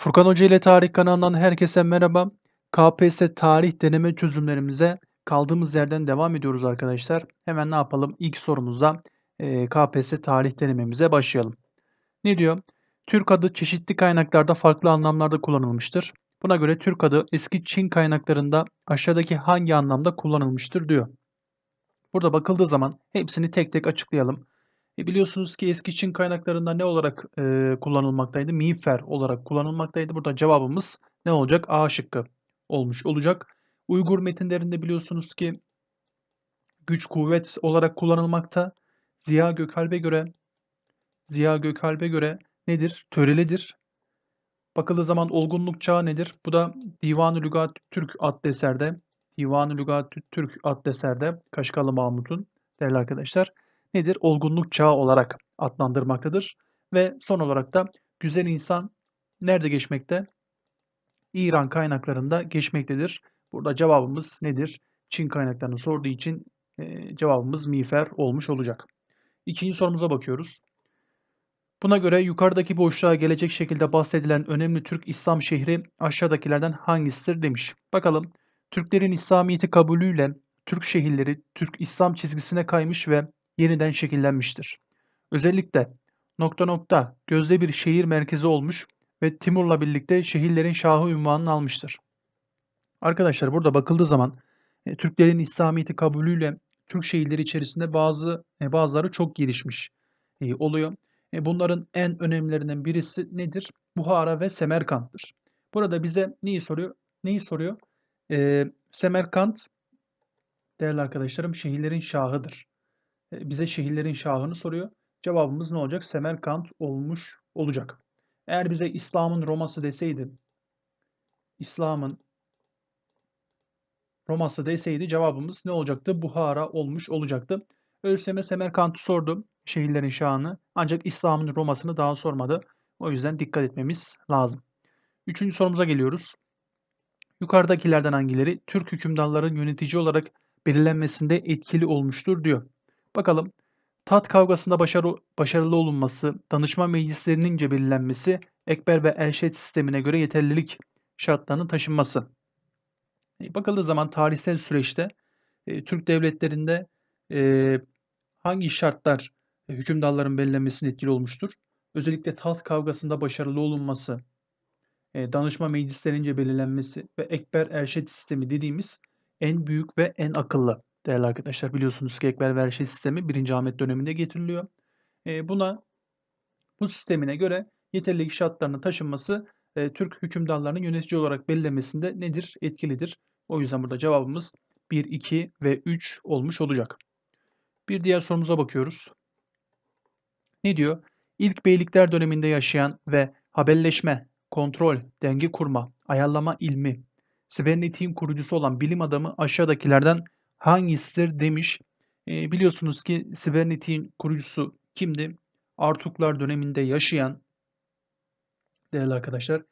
Furkan Hoca ile Tarih kanalından herkese merhaba. KPSS tarih deneme çözümlerimize kaldığımız yerden devam ediyoruz arkadaşlar. Hemen ne yapalım? İlk sorumuzda e, KPSS tarih denememize başlayalım. Ne diyor? Türk adı çeşitli kaynaklarda farklı anlamlarda kullanılmıştır. Buna göre Türk adı eski Çin kaynaklarında aşağıdaki hangi anlamda kullanılmıştır diyor. Burada bakıldığı zaman hepsini tek tek açıklayalım. E biliyorsunuz ki eski Çin kaynaklarında ne olarak e, kullanılmaktaydı? Miğfer olarak kullanılmaktaydı. Burada cevabımız ne olacak? A şıkkı olmuş olacak. Uygur metinlerinde biliyorsunuz ki güç kuvvet olarak kullanılmakta. Ziya Gökalp'e göre Ziya Gökalp'e göre nedir? Törelidir. Bakıldığı zaman olgunluk çağı nedir? Bu da Divan-ı Lügat Türk adlı eserde Divan-ı Lügat Türk adlı eserde Kaşgarlı Mahmut'un değerli arkadaşlar nedir? Olgunluk çağı olarak adlandırmaktadır. Ve son olarak da güzel insan nerede geçmekte? İran kaynaklarında geçmektedir. Burada cevabımız nedir? Çin kaynaklarını sorduğu için e, cevabımız miğfer olmuş olacak. İkinci sorumuza bakıyoruz. Buna göre yukarıdaki boşluğa gelecek şekilde bahsedilen önemli Türk İslam şehri aşağıdakilerden hangisidir demiş. Bakalım Türklerin İslamiyet'i kabulüyle Türk şehirleri Türk İslam çizgisine kaymış ve yeniden şekillenmiştir. Özellikle nokta nokta gözde bir şehir merkezi olmuş ve Timur'la birlikte şehirlerin şahı ünvanını almıştır. Arkadaşlar burada bakıldığı zaman e, Türklerin İslamiyet'i kabulüyle Türk şehirleri içerisinde bazı e, bazıları çok gelişmiş e, oluyor. Bunların en önemlilerinden birisi nedir? Buhara ve Semerkant'tır. Burada bize neyi soruyor? Neyi soruyor? E, Semerkant değerli arkadaşlarım şehirlerin şahıdır. E, bize şehirlerin şahını soruyor. Cevabımız ne olacak? Semerkant olmuş olacak. Eğer bize İslam'ın Roma'sı deseydi, İslam'ın Roma'sı deseydi cevabımız ne olacaktı? Buhara olmuş olacaktı. ÖSYM Semerkant'ı sordu şehirlerin şahını. Ancak İslam'ın Roma'sını daha sormadı. O yüzden dikkat etmemiz lazım. Üçüncü sorumuza geliyoruz. Yukarıdakilerden hangileri Türk hükümdarların yönetici olarak belirlenmesinde etkili olmuştur diyor. Bakalım. Tat kavgasında başarı, başarılı olunması, danışma meclislerinin belirlenmesi, ekber ve erşet sistemine göre yeterlilik şartlarının taşınması. E, bakıldığı zaman tarihsel süreçte e, Türk devletlerinde e, hangi şartlar e, hükümdarların belirlenmesine etkili olmuştur? Özellikle taht kavgasında başarılı olunması, e, danışma meclislerince belirlenmesi ve ekber erşet sistemi dediğimiz en büyük ve en akıllı değerli arkadaşlar. Biliyorsunuz ki ekber ve erşet sistemi 1. Ahmet döneminde getiriliyor. E, buna bu sistemine göre yeterlilik şartlarının taşınması e, Türk hükümdarlarının yönetici olarak belirlemesinde nedir? Etkilidir. O yüzden burada cevabımız 1, 2 ve 3 olmuş olacak. Bir diğer sorumuza bakıyoruz. Ne diyor? İlk beylikler döneminde yaşayan ve haberleşme, kontrol, denge kurma, ayarlama ilmi, sibernetiğin kurucusu olan bilim adamı aşağıdakilerden hangisidir demiş. E, biliyorsunuz ki sibernetiğin kurucusu kimdi? Artuklar döneminde yaşayan değerli arkadaşlar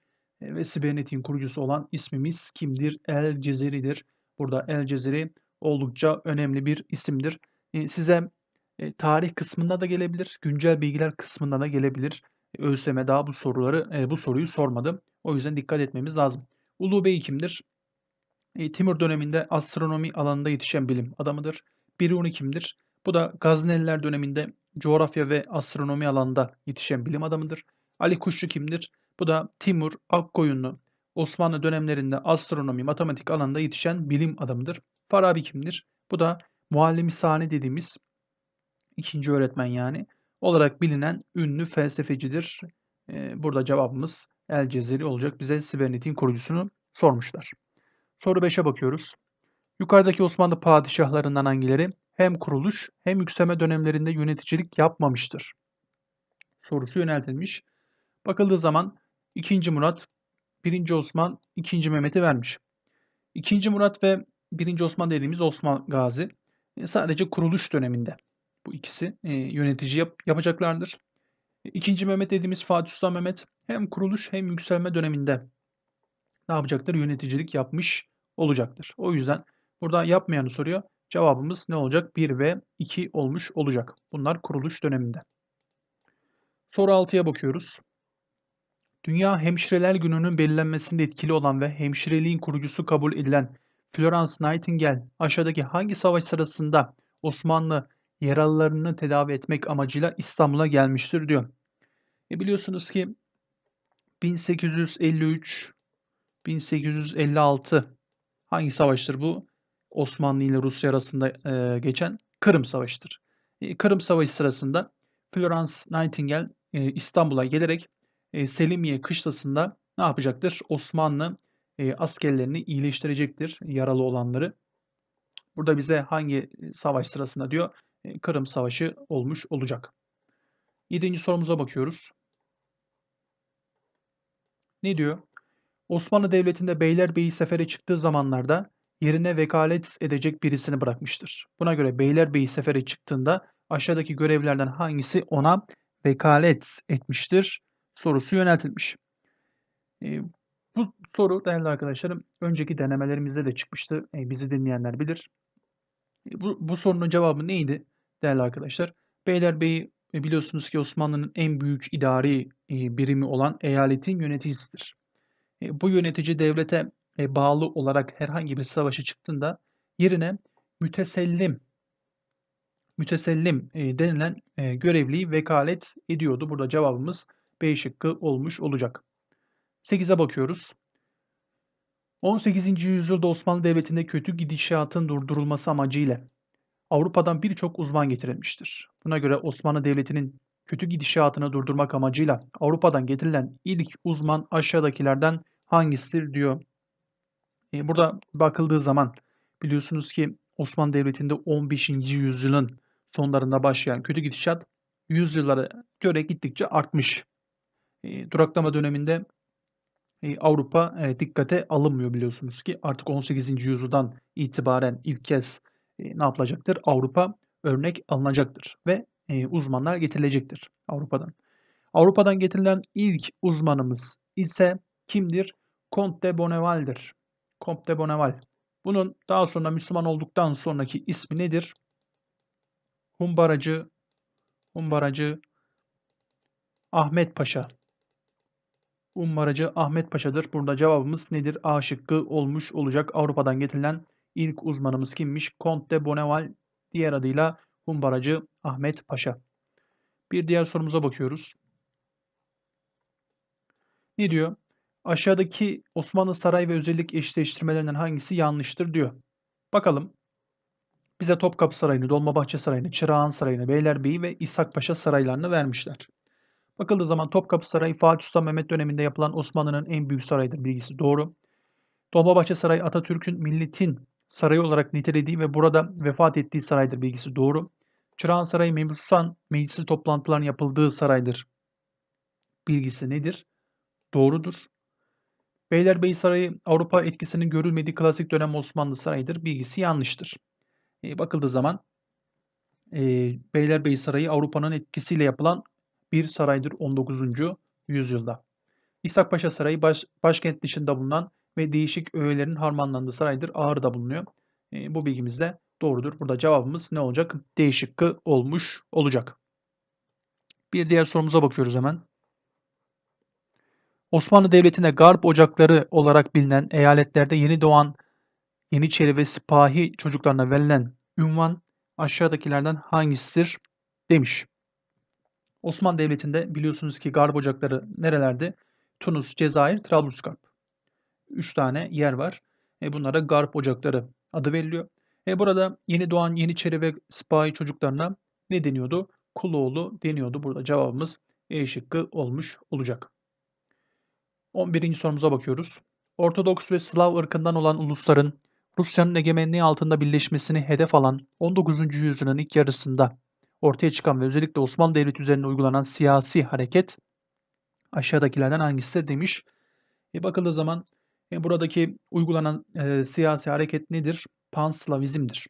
e, ve sibernetiğin kurucusu olan ismimiz kimdir? El Cezeri'dir. Burada El Cezeri oldukça önemli bir isimdir. E, size e, tarih kısmında da gelebilir, güncel bilgiler kısmında da gelebilir. E, ÖSYM daha bu soruları e, bu soruyu sormadı. O yüzden dikkat etmemiz lazım. Ulu Bey kimdir? E, Timur döneminde astronomi alanında yetişen bilim adamıdır. Biruni kimdir? Bu da Gazneliler döneminde coğrafya ve astronomi alanında yetişen bilim adamıdır. Ali Kuşçu kimdir? Bu da Timur, Akkoyunlu, Osmanlı dönemlerinde astronomi, matematik alanında yetişen bilim adamıdır. Farabi kimdir? Bu da muallimi sani dediğimiz ikinci öğretmen yani olarak bilinen ünlü felsefecidir. Ee, burada cevabımız El Cezeri olacak. Bize Sibernetik'in kurucusunu sormuşlar. Soru 5'e bakıyoruz. Yukarıdaki Osmanlı padişahlarından hangileri hem kuruluş hem yükselme dönemlerinde yöneticilik yapmamıştır? Sorusu yöneltilmiş. Bakıldığı zaman 2. Murat, 1. Osman, 2. Mehmet'i vermiş. 2. Murat ve 1. Osman dediğimiz Osman Gazi e, sadece kuruluş döneminde bu ikisi e, yönetici yap, yapacaklardır. E, ikinci Mehmet dediğimiz Fatih Sultan Mehmet hem kuruluş hem yükselme döneminde ne yapacaktır? Yöneticilik yapmış olacaktır. O yüzden burada yapmayanı soruyor. Cevabımız ne olacak? 1 ve 2 olmuş olacak. Bunlar kuruluş döneminde. Soru 6'ya bakıyoruz. Dünya Hemşireler Günü'nün belirlenmesinde etkili olan ve hemşireliğin kurucusu kabul edilen Florence Nightingale aşağıdaki hangi savaş sırasında Osmanlı yaralılarını tedavi etmek amacıyla İstanbul'a gelmiştir diyor. E biliyorsunuz ki 1853 1856 hangi savaştır bu? Osmanlı ile Rusya arasında e, geçen Kırım Savaşı'dır. E, Kırım Savaşı sırasında Florence Nightingale e, İstanbul'a gelerek e, Selimiye kışlasında ne yapacaktır? Osmanlı e, askerlerini iyileştirecektir, yaralı olanları. Burada bize hangi savaş sırasında diyor? E, Kırım Savaşı olmuş olacak. Yedinci sorumuza bakıyoruz. Ne diyor? Osmanlı Devleti'nde Beylerbeyi sefere çıktığı zamanlarda yerine vekalet edecek birisini bırakmıştır. Buna göre Beylerbeyi sefere çıktığında aşağıdaki görevlerden hangisi ona vekalet etmiştir sorusu yöneltilmiş. E, bu soru değerli arkadaşlarım önceki denemelerimizde de çıkmıştı. E, bizi dinleyenler bilir. E, bu, bu sorunun cevabı neydi değerli arkadaşlar? Beylerbeyi e, biliyorsunuz ki Osmanlı'nın en büyük idari e, birimi olan eyaletin yöneticisidir. E, bu yönetici devlete e, bağlı olarak herhangi bir savaşı çıktığında yerine mütesellim mütesellim e, denilen görevliyi vekalet ediyordu. Burada cevabımız B şıkkı olmuş olacak. 8'e bakıyoruz. 18. yüzyılda Osmanlı Devleti'nde kötü gidişatın durdurulması amacıyla Avrupa'dan birçok uzman getirilmiştir. Buna göre Osmanlı Devleti'nin kötü gidişatını durdurmak amacıyla Avrupa'dan getirilen ilk uzman aşağıdakilerden hangisidir diyor. E, burada bakıldığı zaman biliyorsunuz ki Osmanlı Devleti'nde 15. yüzyılın sonlarında başlayan kötü gidişat yüzyıllara göre gittikçe artmış. E, duraklama döneminde e, Avrupa e, dikkate alınmıyor biliyorsunuz ki artık 18. yüzyıldan itibaren ilk kez e, ne yapılacaktır? Avrupa örnek alınacaktır ve e, uzmanlar getirilecektir Avrupa'dan. Avrupa'dan getirilen ilk uzmanımız ise kimdir? Comte de Bonneval'dir. Comte de Bonneval. Bunun daha sonra Müslüman olduktan sonraki ismi nedir? Humbaracı, Humbaracı Ahmet Paşa. Humbaracı Ahmet Paşa'dır. Burada cevabımız nedir? A şıkkı olmuş olacak. Avrupa'dan getirilen ilk uzmanımız kimmiş? Comte de Bonneval diğer adıyla Humbaracı Ahmet Paşa. Bir diğer sorumuza bakıyoruz. Ne diyor? Aşağıdaki Osmanlı saray ve özellik eşleştirmelerinden hangisi yanlıştır diyor. Bakalım. Bize Topkapı Sarayı'nı, Dolmabahçe Sarayı'nı, Çırağan Sarayı'nı, Beylerbeyi ve İshak Paşa saraylarını vermişler. Bakıldığı zaman Topkapı Sarayı Fatih Sultan Mehmet döneminde yapılan Osmanlı'nın en büyük sarayıdır bilgisi doğru. Dolmabahçe Sarayı Atatürk'ün milletin sarayı olarak nitelediği ve burada vefat ettiği saraydır bilgisi doğru. Çırağan Sarayı Mebusan meclisi toplantıların yapıldığı saraydır. Bilgisi nedir? Doğrudur. Beylerbeyi Sarayı Avrupa etkisinin görülmediği klasik dönem Osmanlı sarayıdır. Bilgisi yanlıştır. E, bakıldığı zaman e, Beylerbeyi Sarayı Avrupa'nın etkisiyle yapılan bir saraydır 19. yüzyılda. İshak Paşa Sarayı baş, başkent dışında bulunan ve değişik öğelerin harmanlandığı saraydır. Ağrı'da bulunuyor. E, bu bilgimiz de doğrudur. Burada cevabımız ne olacak? D şıkkı olmuş olacak. Bir diğer sorumuza bakıyoruz hemen. Osmanlı Devleti'nde garp ocakları olarak bilinen eyaletlerde yeni doğan Yeniçeri ve Sipahi çocuklarına verilen ünvan aşağıdakilerden hangisidir demiş. Osmanlı Devleti'nde biliyorsunuz ki garp ocakları nerelerde? Tunus, Cezayir, Trablusgarp. Üç tane yer var. E bunlara garp ocakları adı veriliyor. E burada yeni doğan Yeniçeri ve Sipahi çocuklarına ne deniyordu? Kuloğlu deniyordu. Burada cevabımız E şıkkı olmuş olacak. 11. sorumuza bakıyoruz. Ortodoks ve Slav ırkından olan ulusların Rusya'nın egemenliği altında birleşmesini hedef alan 19. yüzyılın ilk yarısında ortaya çıkan ve özellikle Osmanlı Devleti üzerine uygulanan siyasi hareket aşağıdakilerden hangisidir demiş. E bakıldığı zaman e, buradaki uygulanan e, siyasi hareket nedir? Panslavizmdir.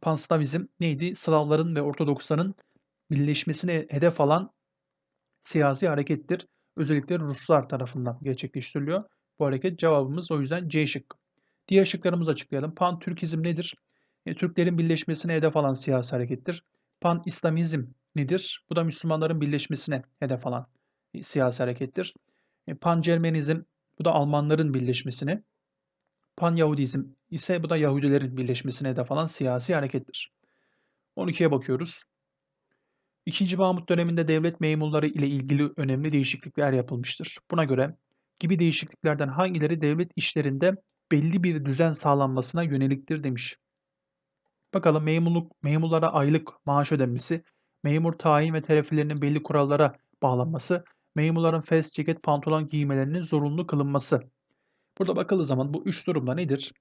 Panslavizm neydi? Slavların ve Ortodoksların birleşmesine hedef alan siyasi harekettir. Özellikle Ruslar tarafından gerçekleştiriliyor. Bu hareket cevabımız o yüzden C şıkkı. Diğer şıklarımızı açıklayalım. Pan-Türkizm nedir? E, Türklerin birleşmesine hedef alan siyasi harekettir. Pan-İslamizm nedir? Bu da Müslümanların birleşmesine hedef alan e, siyasi harekettir. E, Pan-Cermenizm bu da Almanların birleşmesine. Pan-Yahudizm ise bu da Yahudilerin birleşmesine de falan siyasi harekettir. 12'ye bakıyoruz. İkinci Mahmut döneminde devlet memurları ile ilgili önemli değişiklikler yapılmıştır. Buna göre gibi değişikliklerden hangileri devlet işlerinde belli bir düzen sağlanmasına yöneliktir demiş. Bakalım memurluk, memurlara aylık maaş ödenmesi, memur tayin ve terfilerinin belli kurallara bağlanması, memurların fes, ceket, pantolon giymelerinin zorunlu kılınması. Burada bakıldığı zaman bu üç durumda nedir?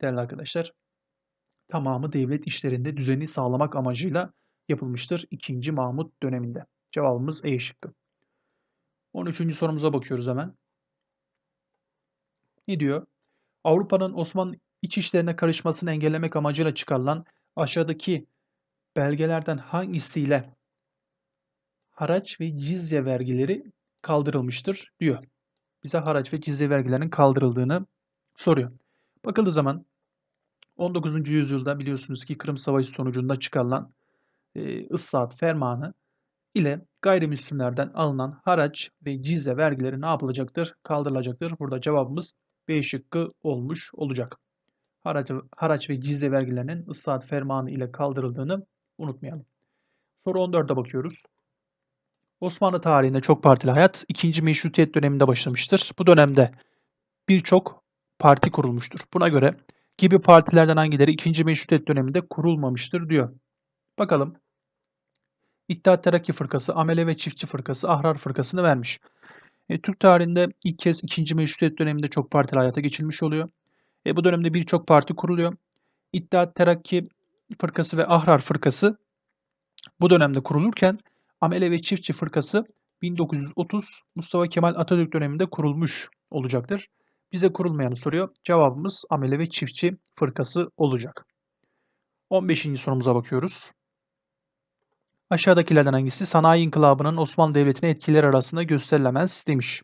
Değerli arkadaşlar, tamamı devlet işlerinde düzeni sağlamak amacıyla yapılmıştır 2. Mahmut döneminde. Cevabımız E şıkkı. 13. sorumuza bakıyoruz hemen. Ne diyor? Avrupa'nın Osmanlı iç işlerine karışmasını engellemek amacıyla çıkarılan aşağıdaki belgelerden hangisiyle haraç ve cizye vergileri kaldırılmıştır diyor. Bize haraç ve cizye vergilerinin kaldırıldığını soruyor. Bakıldığı zaman 19. yüzyılda biliyorsunuz ki Kırım Savaşı sonucunda çıkarılan e, ıslahat fermanı ile gayrimüslimlerden alınan haraç ve cizye vergileri ne yapılacaktır? Kaldırılacaktır. Burada cevabımız B şıkkı olmuş olacak. Haraç, haraç ve cizye vergilerinin ıslahat fermanı ile kaldırıldığını unutmayalım. Soru 14'e bakıyoruz. Osmanlı tarihinde çok partili hayat 2. Meşrutiyet döneminde başlamıştır. Bu dönemde birçok parti kurulmuştur. Buna göre gibi partilerden hangileri 2. Meşrutiyet döneminde kurulmamıştır diyor. Bakalım. İttihat Terakki Fırkası, Amele ve Çiftçi Fırkası, Ahrar Fırkası'nı vermiş. E, Türk tarihinde ilk kez 2. Meşrutiyet döneminde çok partili hayata geçilmiş oluyor. E, bu dönemde birçok parti kuruluyor. İttihat Terakki Fırkası ve Ahrar Fırkası bu dönemde kurulurken Amele ve Çiftçi Fırkası 1930 Mustafa Kemal Atatürk döneminde kurulmuş olacaktır. Bize kurulmayanı soruyor. Cevabımız Amele ve Çiftçi Fırkası olacak. 15. sorumuza bakıyoruz. Aşağıdakilerden hangisi sanayi inkılabının Osmanlı Devleti'ne etkileri arasında gösterilemez demiş.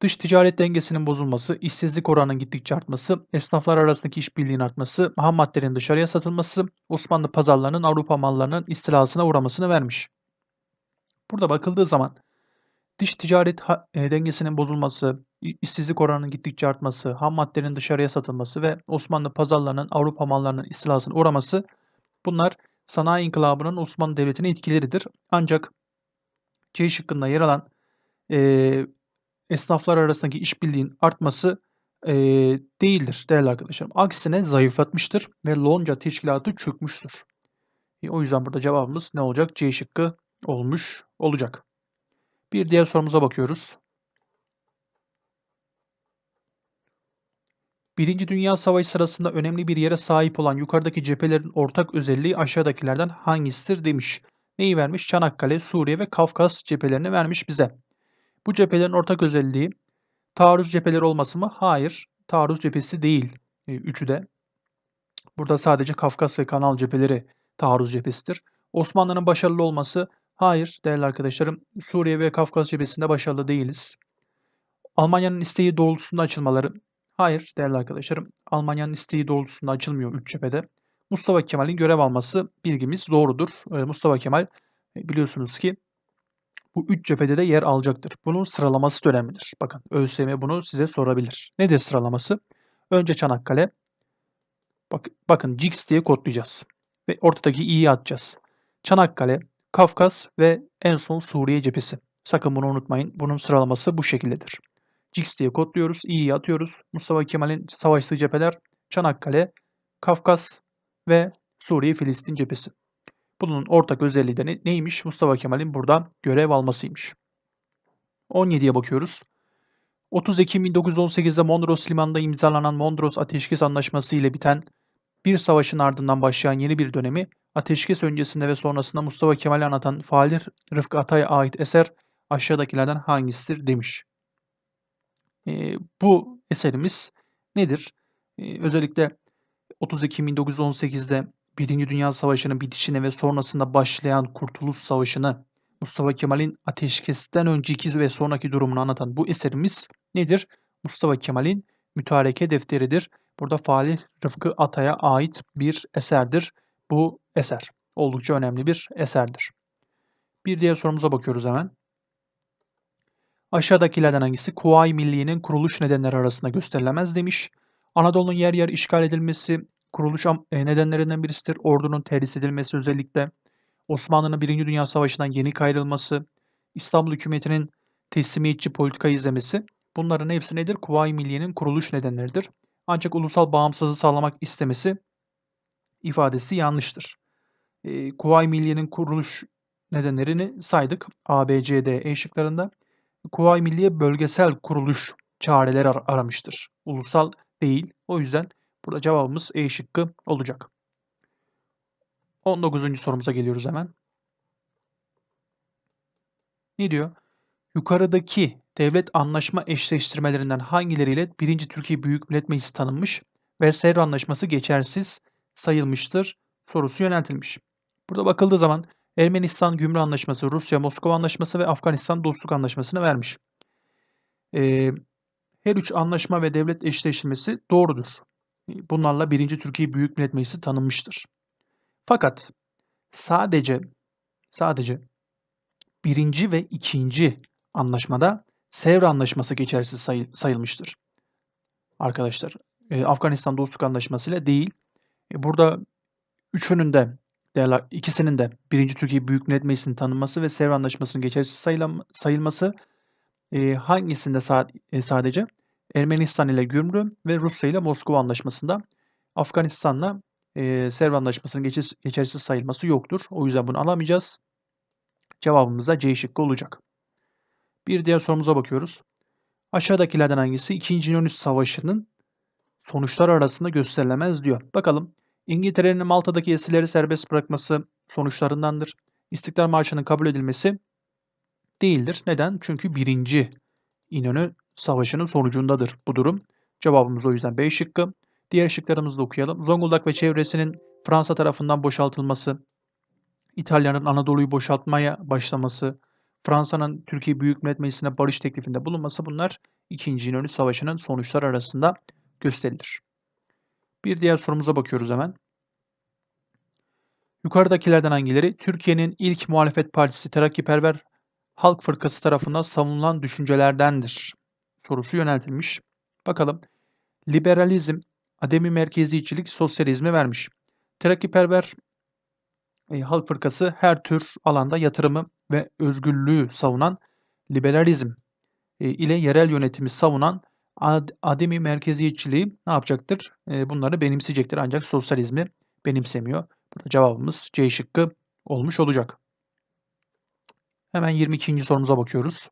Dış ticaret dengesinin bozulması, işsizlik oranının gittikçe artması, esnaflar arasındaki işbirliğinin artması, ham maddelerin dışarıya satılması, Osmanlı pazarlarının Avrupa mallarının istilasına uğramasını vermiş. Burada bakıldığı zaman dış ticaret e, dengesinin bozulması, işsizlik oranının gittikçe artması, ham maddelerin dışarıya satılması ve Osmanlı pazarlarının Avrupa mallarının istilasına uğraması bunlar sanayi inkılabının Osmanlı Devleti'ne etkileridir. Ancak C şıkkında yer alan e, esnaflar arasındaki işbirliğin artması e, değildir değerli arkadaşlarım. Aksine zayıflatmıştır ve lonca teşkilatı çökmüştür. E, o yüzden burada cevabımız ne olacak? C şıkkı olmuş olacak. Bir diğer sorumuza bakıyoruz. Birinci Dünya Savaşı sırasında önemli bir yere sahip olan yukarıdaki cephelerin ortak özelliği aşağıdakilerden hangisidir demiş. Neyi vermiş? Çanakkale, Suriye ve Kafkas cephelerini vermiş bize. Bu cephelerin ortak özelliği taarruz cepheleri olması mı? Hayır. Taarruz cephesi değil. E, üçü de. Burada sadece Kafkas ve Kanal cepheleri taarruz cephesidir. Osmanlı'nın başarılı olması? Hayır değerli arkadaşlarım. Suriye ve Kafkas cephesinde başarılı değiliz. Almanya'nın isteği doğrultusunda açılmaları? Hayır değerli arkadaşlarım. Almanya'nın isteği doğrultusunda açılmıyor üç cephede. Mustafa Kemal'in görev alması bilgimiz doğrudur. E, Mustafa Kemal e, biliyorsunuz ki bu üç cephede de yer alacaktır. Bunun sıralaması da önemlidir. Bakın ÖSYM bunu size sorabilir. Nedir sıralaması? Önce Çanakkale. Bak, bakın Cix diye kodlayacağız. Ve ortadaki i'yi atacağız. Çanakkale, Kafkas ve en son Suriye cephesi. Sakın bunu unutmayın. Bunun sıralaması bu şekildedir. Cix diye kodluyoruz. i'yi atıyoruz. Mustafa Kemal'in savaştığı cepheler Çanakkale, Kafkas ve Suriye Filistin cephesi. Bunun ortak özelliği de neymiş? Mustafa Kemal'in burada görev almasıymış. 17'ye bakıyoruz. 30 Ekim 1918'de Mondros Limanı'nda imzalanan Mondros Ateşkes Anlaşması ile biten bir savaşın ardından başlayan yeni bir dönemi ateşkes öncesinde ve sonrasında Mustafa Kemal'i anlatan Fahri Rıfkı Atay'a ait eser aşağıdakilerden hangisidir demiş. E, bu eserimiz nedir? E, özellikle 30 Ekim 1918'de Birinci Dünya Savaşı'nın bitişine ve sonrasında başlayan Kurtuluş Savaşı'nı Mustafa Kemal'in ateşkesten önceki ve sonraki durumunu anlatan bu eserimiz nedir? Mustafa Kemal'in mütareke defteridir. Burada Falih Rıfkı Atay'a ait bir eserdir. Bu eser oldukça önemli bir eserdir. Bir diğer sorumuza bakıyoruz hemen. Aşağıdakilerden hangisi Kuvayi Milliye'nin kuruluş nedenleri arasında gösterilemez demiş. Anadolu'nun yer yer işgal edilmesi kuruluş e, nedenlerinden birisidir. Ordunun terhis edilmesi özellikle. Osmanlı'nın Birinci Dünya Savaşı'ndan yenik ayrılması, İstanbul hükümetinin teslimiyetçi politika izlemesi bunların hepsi nedir? Kuvayi Milliye'nin kuruluş nedenleridir. Ancak ulusal bağımsızlığı sağlamak istemesi ifadesi yanlıştır. E, Kuvayi Milliye'nin kuruluş nedenlerini saydık. A, B, C, D, E şıklarında. Kuvayi Milliye bölgesel kuruluş çareleri ar- aramıştır. Ulusal değil. O yüzden burada cevabımız E şıkkı olacak. 19. sorumuza geliyoruz hemen. Ne diyor? Yukarıdaki devlet anlaşma eşleştirmelerinden hangileriyle 1. Türkiye Büyük Millet Meclisi tanınmış ve Sevr Anlaşması geçersiz sayılmıştır sorusu yöneltilmiş. Burada bakıldığı zaman Ermenistan Gümrük Anlaşması, Rusya Moskova Anlaşması ve Afganistan Dostluk Anlaşması'nı vermiş. Ee, her üç anlaşma ve devlet eşleşmesi doğrudur. Bunlarla 1. Türkiye Büyük Millet Meclisi tanınmıştır. Fakat sadece sadece birinci ve ikinci anlaşmada Sevr Anlaşması geçersiz sayı- sayılmıştır. Arkadaşlar, e, Afganistan Dostluk Anlaşması ile değil. E, burada üçünün de değerli, ikisinin de 1. Türkiye Büyük Millet Meclisi'nin tanınması ve Sevr Anlaşması'nın geçersiz sayılması e, hangisinde sa- e, sadece? Ermenistan ile Gümrük ve Rusya ile Moskova Anlaşması'nda Afganistan'la e, Sevr Anlaşması'nın geçersiz, geçersiz sayılması yoktur. O yüzden bunu alamayacağız. Cevabımız da C şıkkı olacak. Bir diğer sorumuza bakıyoruz. Aşağıdakilerden hangisi 2. Yunanistan Savaşı'nın sonuçlar arasında gösterilemez diyor. Bakalım. İngiltere'nin Malta'daki esirleri serbest bırakması sonuçlarındandır. İstiklal Marşı'nın kabul edilmesi değildir. Neden? Çünkü 1. İnönü Savaşı'nın sonucundadır bu durum. Cevabımız o yüzden B şıkkı. Diğer şıklarımızı da okuyalım. Zonguldak ve çevresinin Fransa tarafından boşaltılması, İtalya'nın Anadolu'yu boşaltmaya başlaması, Fransa'nın Türkiye Büyük Millet Meclisi'ne barış teklifinde bulunması bunlar 2. İnönü Savaşı'nın sonuçları arasında gösterilir. Bir diğer sorumuza bakıyoruz hemen. Yukarıdakilerden hangileri Türkiye'nin ilk muhalefet partisi Terakkiperver Halk Fırkası tarafından savunulan düşüncelerdendir? Sorusu yöneltilmiş. Bakalım. Liberalizm, ademi merkeziyetçilik, sosyalizmi vermiş. Terakkiperver e, Halk Fırkası her tür alanda yatırımı ve özgürlüğü savunan liberalizm e, ile yerel yönetimi savunan ad, ademi merkeziyetçiliği ne yapacaktır? E, bunları benimseyecektir ancak sosyalizmi benimsemiyor. Burada cevabımız C şıkkı olmuş olacak. Hemen 22. sorumuza bakıyoruz.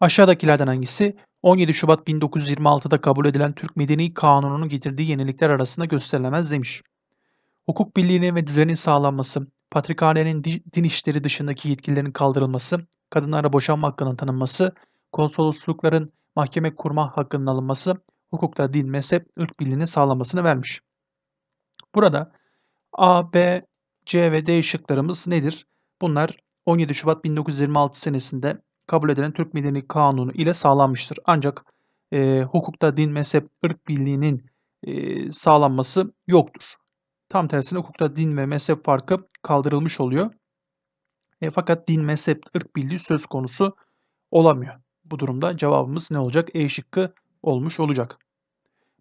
Aşağıdakilerden hangisi 17 Şubat 1926'da kabul edilen Türk Medeni Kanunu'nun getirdiği yenilikler arasında gösterilemez demiş. Hukuk birliğinin ve düzenin sağlanması, patrikhanenin di- din işleri dışındaki yetkilerin kaldırılması, kadınlara boşanma hakkının tanınması, konsoloslukların mahkeme kurma hakkının alınması, hukukta din, mezhep, ırk birliğini sağlamasını vermiş. Burada A, B, C ve D şıklarımız nedir? Bunlar 17 Şubat 1926 senesinde kabul edilen Türk Medeni Kanunu ile sağlanmıştır. Ancak e, hukukta din, mezhep, ırk birliğinin e, sağlanması yoktur. Tam tersine hukukta din ve mezhep farkı kaldırılmış oluyor. E, fakat din, mezhep, ırk birliği söz konusu olamıyor. Bu durumda cevabımız ne olacak? E şıkkı olmuş olacak.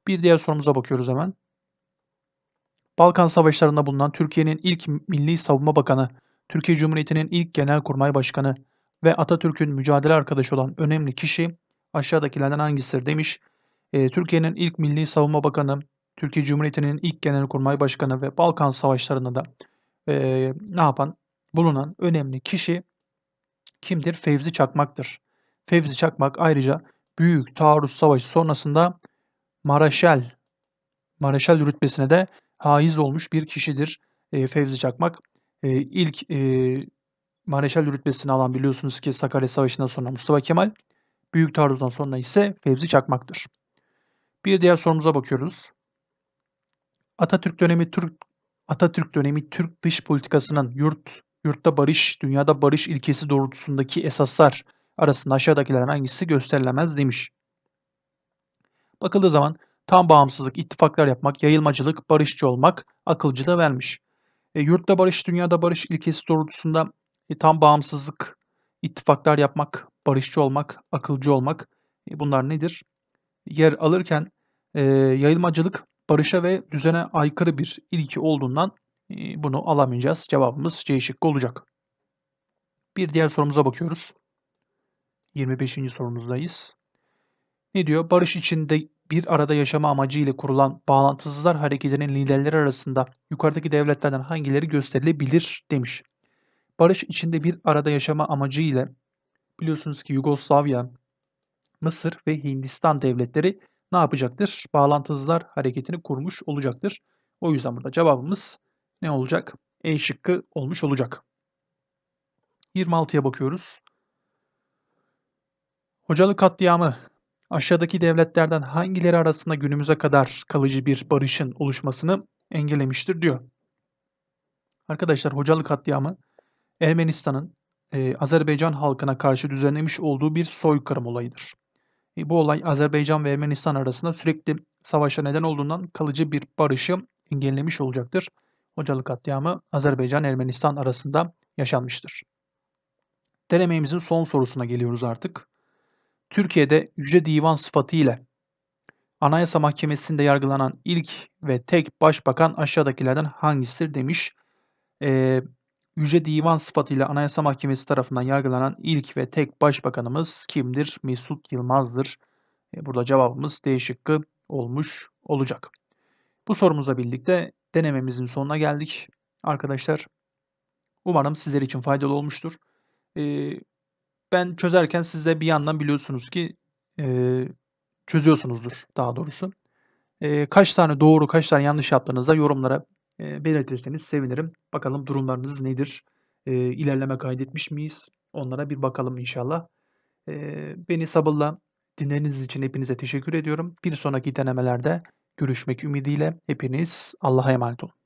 Bir diğer sorumuza bakıyoruz hemen. Balkan Savaşları'nda bulunan Türkiye'nin ilk Milli Savunma Bakanı, Türkiye Cumhuriyeti'nin ilk Genelkurmay Başkanı ve Atatürk'ün mücadele arkadaşı olan önemli kişi aşağıdakilerden hangisidir demiş. E, Türkiye'nin ilk Milli Savunma Bakanı, Türkiye Cumhuriyeti'nin ilk Genelkurmay Başkanı ve Balkan Savaşları'nda da e, ne yapan bulunan önemli kişi kimdir? Fevzi Çakmak'tır. Fevzi Çakmak ayrıca Büyük Taarruz Savaşı sonrasında Maraşal Maraşal rütbesine de haiz olmuş bir kişidir e, Fevzi Çakmak. E, ilk e, Mareşal rütbesini alan biliyorsunuz ki Sakarya Savaşı'ndan sonra Mustafa Kemal. Büyük taarruzdan sonra ise Fevzi Çakmak'tır. Bir diğer sorumuza bakıyoruz. Atatürk dönemi Türk Atatürk dönemi Türk dış politikasının yurt yurtta barış, dünyada barış ilkesi doğrultusundaki esaslar arasında aşağıdakilerden hangisi gösterilemez demiş. Bakıldığı zaman tam bağımsızlık, ittifaklar yapmak, yayılmacılık, barışçı olmak akılcılığı vermiş. E, yurtta barış, dünyada barış ilkesi doğrultusunda e, tam bağımsızlık ittifaklar yapmak, barışçı olmak, akılcı olmak. E, bunlar nedir? Yer alırken e, yayılmacılık barışa ve düzene aykırı bir ilki olduğundan e, bunu alamayacağız. Cevabımız C şıkkı olacak. Bir diğer sorumuza bakıyoruz. 25. sorumuzdayız. Ne diyor? Barış içinde bir arada yaşama amacı ile kurulan bağlantısızlar hareketinin liderleri arasında yukarıdaki devletlerden hangileri gösterilebilir demiş. Barış içinde bir arada yaşama amacı ile biliyorsunuz ki Yugoslavya, Mısır ve Hindistan devletleri ne yapacaktır? Bağlantısızlar hareketini kurmuş olacaktır. O yüzden burada cevabımız ne olacak? E şıkkı olmuş olacak. 26'ya bakıyoruz. Hocalı katliamı aşağıdaki devletlerden hangileri arasında günümüze kadar kalıcı bir barışın oluşmasını engellemiştir diyor. Arkadaşlar Hocalı katliamı Ermenistan'ın e, Azerbaycan halkına karşı düzenlemiş olduğu bir soykırım olayıdır. E, bu olay Azerbaycan ve Ermenistan arasında sürekli savaşa neden olduğundan kalıcı bir barışı engellemiş olacaktır. Hocalı katliamı Azerbaycan-Ermenistan arasında yaşanmıştır. Denememizin son sorusuna geliyoruz artık. Türkiye'de Yüce Divan sıfatı ile Anayasa Mahkemesi'nde yargılanan ilk ve tek başbakan aşağıdakilerden hangisidir demiş. Ee, Yüce Divan sıfatıyla Anayasa Mahkemesi tarafından yargılanan ilk ve tek başbakanımız kimdir? Mesut Yılmaz'dır. Ee, burada cevabımız D şıkkı olmuş olacak. Bu sorumuzla birlikte denememizin sonuna geldik. Arkadaşlar umarım sizler için faydalı olmuştur. Ee, ben çözerken siz de bir yandan biliyorsunuz ki e, çözüyorsunuzdur daha doğrusu. E, kaç tane doğru, kaç tane yanlış yaptığınızda yorumlara e, belirtirseniz sevinirim. Bakalım durumlarınız nedir? E, ilerleme kaydetmiş miyiz? Onlara bir bakalım inşallah. E, beni sabırla dinlediğiniz için hepinize teşekkür ediyorum. Bir sonraki denemelerde görüşmek ümidiyle hepiniz Allah'a emanet olun.